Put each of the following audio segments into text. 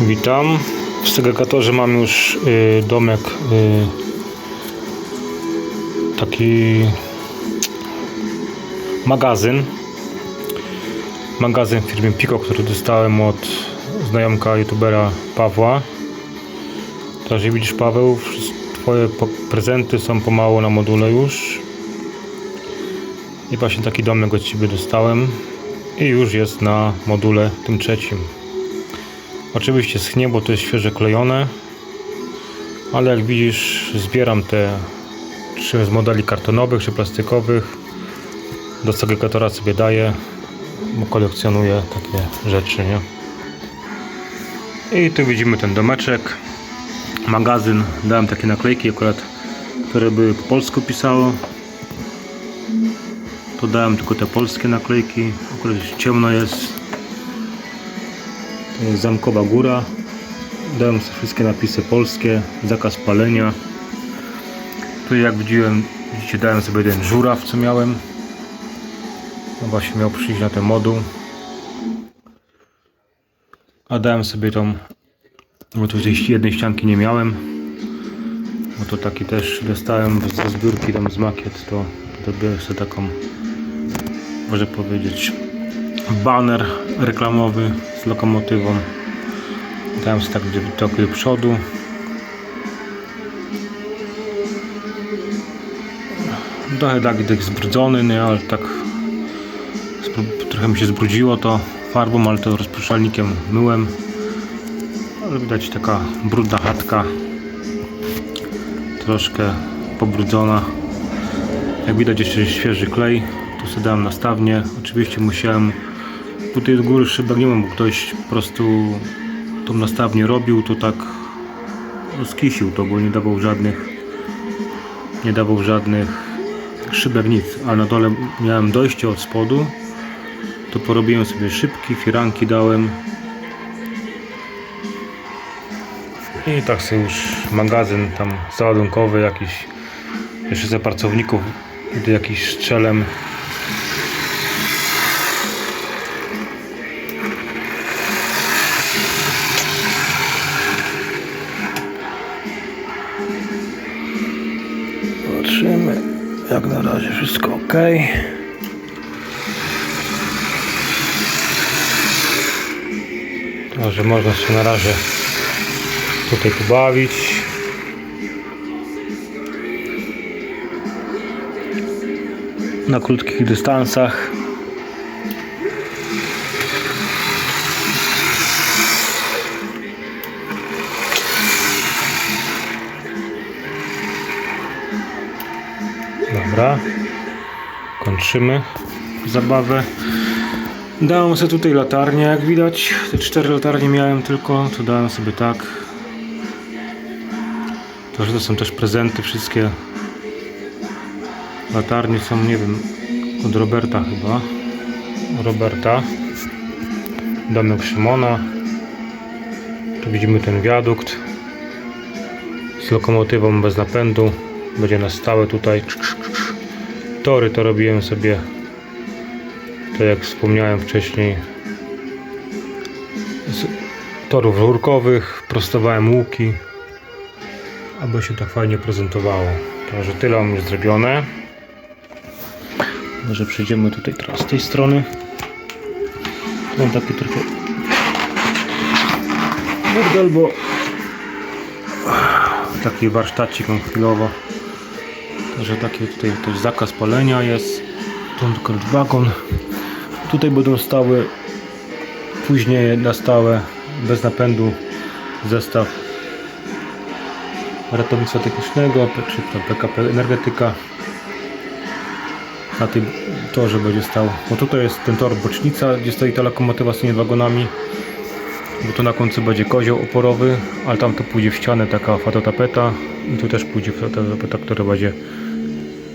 Witam. W segregatorze mam już y, domek y, taki magazyn. Magazyn w firmie Pico, który dostałem od znajomka youtubera Pawła. Także widzisz Paweł, twoje prezenty są pomału na module już. I właśnie taki domek od ciebie dostałem. I już jest na module tym trzecim. Oczywiście schnie, bo to jest świeże klejone. Ale jak widzisz, zbieram te czy z modeli kartonowych, czy plastikowych. Do segregatora sobie daję, bo kolekcjonuję takie rzeczy, nie? I tu widzimy ten domeczek. Magazyn. Dałem takie naklejki akurat, które były po polsku pisało. To dałem tylko te polskie naklejki. Akurat ciemno jest. To jest Zamkowa Góra. Dałem sobie wszystkie napisy polskie. Zakaz palenia. Tu jak widziałem, widzicie, dałem sobie ten żuraw, co miałem. No właśnie miał przyjść na ten moduł. A dałem sobie tą, bo tu tej jednej ścianki nie miałem. Bo to taki też dostałem ze zbiórki tam z makiet, to dobiłem sobie taką, może powiedzieć, baner reklamowy z lokomotywą. Dałem sobie tak trochę do przodu. Trochę tak, tak zbrudzony, nie, ale tak trochę mi się zbrudziło to farbą, ale to rozpuszczalnikiem myłem. Ale widać taka brudna chatka. Troszkę pobrudzona. Jak widać jeszcze świeży klej. Tu sobie dałem nastawnie. Oczywiście musiałem tutaj do góry szybek nie mam, bo ktoś po prostu tą nastawnię robił, to tak skisił to, bo nie dawał żadnych nie dawał żadnych szybek nic, a na dole miałem dojście od spodu to porobiłem sobie szybki, firanki dałem. I tak sobie już magazyn tam załadunkowy jakiś jeszcze ze pracowników jakiś strzelem Patrzymy, jak na razie wszystko ok. Także można się na razie tutaj pobawić. Na krótkich dystansach. Dobra. Kończymy zabawę. Dałem sobie tutaj latarnię, jak widać. Te cztery latarnie miałem tylko, to dałem sobie tak. To, że to są też prezenty wszystkie. Latarnie są, nie wiem, od Roberta chyba. Roberta. Domek Szymona. Tu widzimy ten wiadukt z lokomotywą bez napędu. Będzie na stałe tutaj. Tory to robiłem sobie to jak wspomniałem wcześniej z torów rurkowych, prostowałem łuki aby się tak fajnie prezentowało. Także tyle mam już zrobione. Może przejdziemy tutaj teraz z tej strony. Mam taki trochę burdel, bo taki warsztacik mam chwilowo także taki tutaj też zakaz palenia jest. Tu tylko wagon. Tutaj będą stały później na stałe bez napędu zestaw ratownictwa technicznego czy tam PKP Energetyka. Na tym torze będzie stał. Bo tutaj jest ten tor bocznica gdzie stoi ta lokomotywa z tymi wagonami. Bo tu na końcu będzie kozioł oporowy ale tam to pójdzie w ścianę taka fototapeta. I tu też pójdzie fototapeta która będzie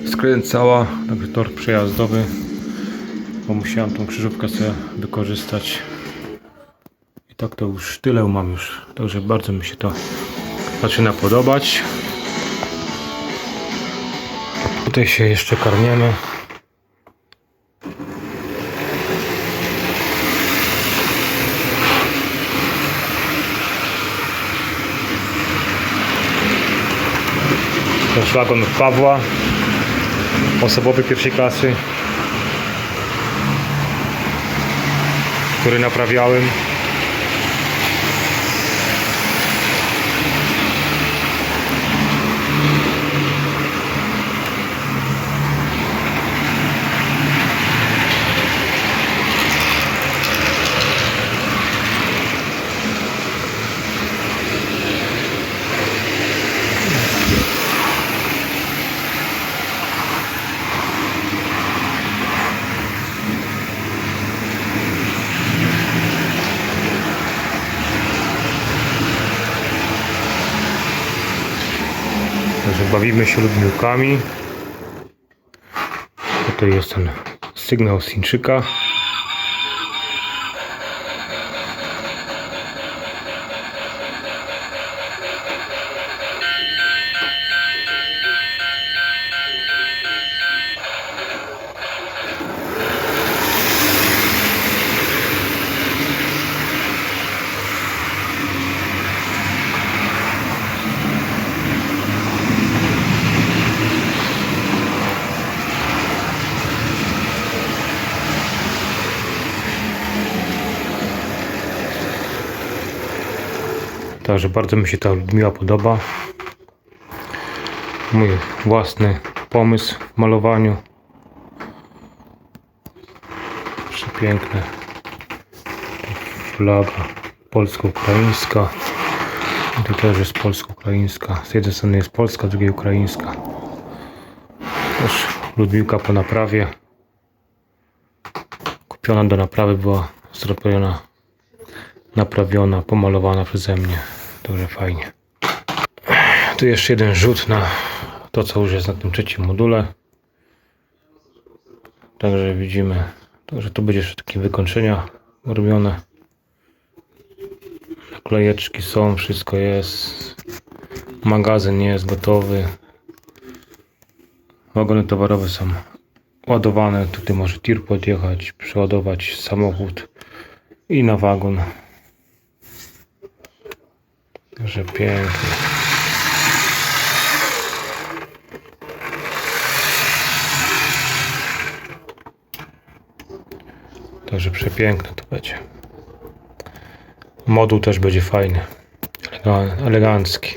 skręcała, także tor przejazdowy, bo musiałem tą krzyżówkę sobie wykorzystać. I tak to już tyle mam już, także bardzo mi się to zaczyna podobać. Tutaj się jeszcze karmiemy. Też wagon Pawła osobowy pierwszej klasy, który naprawiałem. Także bawimy się ludmiłkami. Tutaj jest ten sygnał z Chińczyka. Także bardzo mi się ta Ludmiła podoba. Mój własny pomysł w malowaniu. Przepiękne. Flaga polsko-ukraińska. Tu też jest polsko-ukraińska. Z jednej strony jest polska, z drugiej ukraińska. Też Ludmiłka po naprawie. Kupiona do naprawy była zrobiona naprawiona, pomalowana przeze mnie. Dobrze, fajnie. Tu jeszcze jeden rzut na to, co już jest na tym trzecim module. Także widzimy, że to będzie jeszcze takie wykończenia robione. Naklejeczki są, wszystko jest. Magazyn jest gotowy. Wagony towarowe są ładowane. Tutaj może tir podjechać, przeładować samochód i na wagon. Że pięknie. Także przepiękne to będzie. Moduł też będzie fajny. Elegan- elegancki.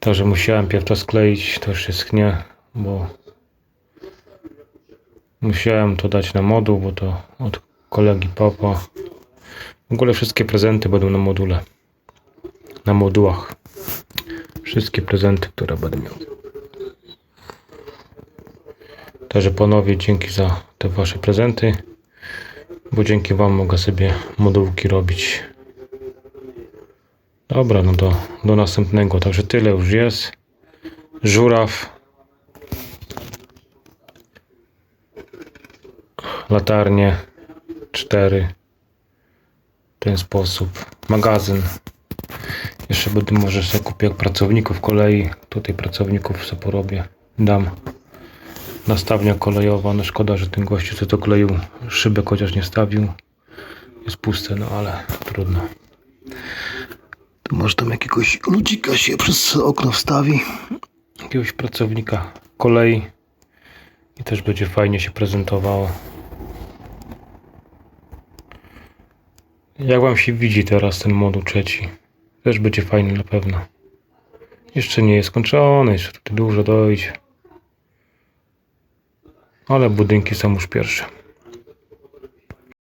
Także musiałem pierw to skleić, to już jest nie, bo musiałem to dać na moduł, bo to od kolegi Papa. W ogóle wszystkie prezenty będą na module na modułach. Wszystkie prezenty, które będę miał. Także panowie, dzięki za te wasze prezenty, bo dzięki wam mogę sobie modułki robić. Dobra, no do, do następnego. Także tyle już jest. Żuraw. Latarnie. Cztery. W ten sposób. Magazyn. Jeszcze będę może sobie kupię jak pracowników kolei. Tutaj pracowników sobie porobię. Dam. Nastawnia kolejowa. No szkoda, że ten gościu co to kleił szybek chociaż nie stawił. Jest puste, no ale trudno. To może tam jakiegoś ludzika się przez okno wstawi. Jakiegoś pracownika kolei. I też będzie fajnie się prezentowało. Jak wam się widzi teraz ten moduł trzeci? Też będzie fajny na pewno. Jeszcze nie jest skończony, jeszcze tutaj dużo dojdzie. Ale budynki są już pierwsze.